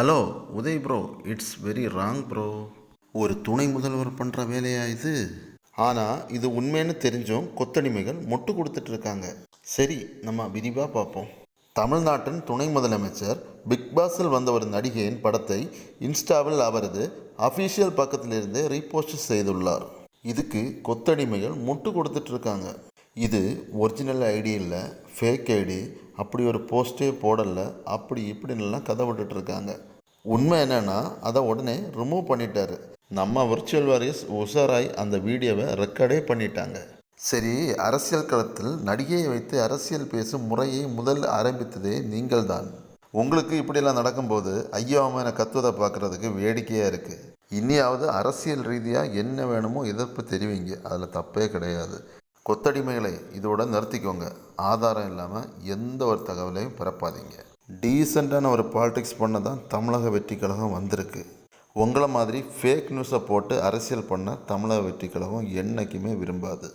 Hello Udhay bro it's very wrong bro ஒரு துணை முதல்வர் பண்ணுற வேலையா இது? ஆனால் இது உண்மைன்னு தெரிஞ்சும் கொத்தடிமைகள் மொட்டு கொடுத்துட்டு இருக்காங்க. சரி நம்ம விரிவாக பார்ப்போம். தமிழ்நாட்டின் துணை முதலமைச்சர் பிக் பாஸில் வந்த ஒரு நடிகையின் படத்தை இன்ஸ்டாவில் அவரது அஃபீஷியல் பக்கத்திலிருந்து ரீபோஸ்ட் செய்துள்ளார். இதுக்கு கொத்தடிமைகள் முட்டு கொடுத்துட்டு இருக்காங்க. இது ஒரிஜினல் ஐடி இல்லை ஃபேக் ஐடி அப்படி ஒரு போஸ்ட்டே போடலை. அப்படி இப்படின்லாம் கதை விட்டுட்ருக்காங்க. உண்மை என்னென்னா அதை உடனே ரிமூவ் பண்ணிட்டாரு. நம்ம விர்ச்சுவல் வாரியஸ் உஷாராய் அந்த வீடியோவை ரெக்கார்டே பண்ணிட்டாங்க. சரி அரசியல் களத்தில் நடிகையை வைத்து அரசியல் பேசும் முறையை முதல் ஆரம்பித்ததே நீங்கள்தான். உங்களுக்கு இப்படியெல்லாம் நடக்கும்போது ஐயோ அம்மா என கத்துவதை பார்க்குறதுக்கு வேடிக்கையாக இருக்குது இனியாவது அரசியல் ரீதியாக என்ன வேணுமோ எதிர்ப்பு தெரிவிங்க. அதில் தப்பே கிடையாது. கொத்தடிமைகளை இதோட நிறுத்திக்கோங்க. ஆதாரம் இல்லாமல் எந்த ஒரு தகவலையும் பரப்பாதீங்க டீசெண்டான ஒரு பாலிடிக்ஸ் பண்ண தான் தமிழக வெற்றி கழகம் வந்திருக்கு. உங்களை மாதிரி ஃபேக் நியூஸை போட்டு அரசியல் பண்ண தமிழக வெற்றி கழகம் என்றைக்குமே விரும்பாது.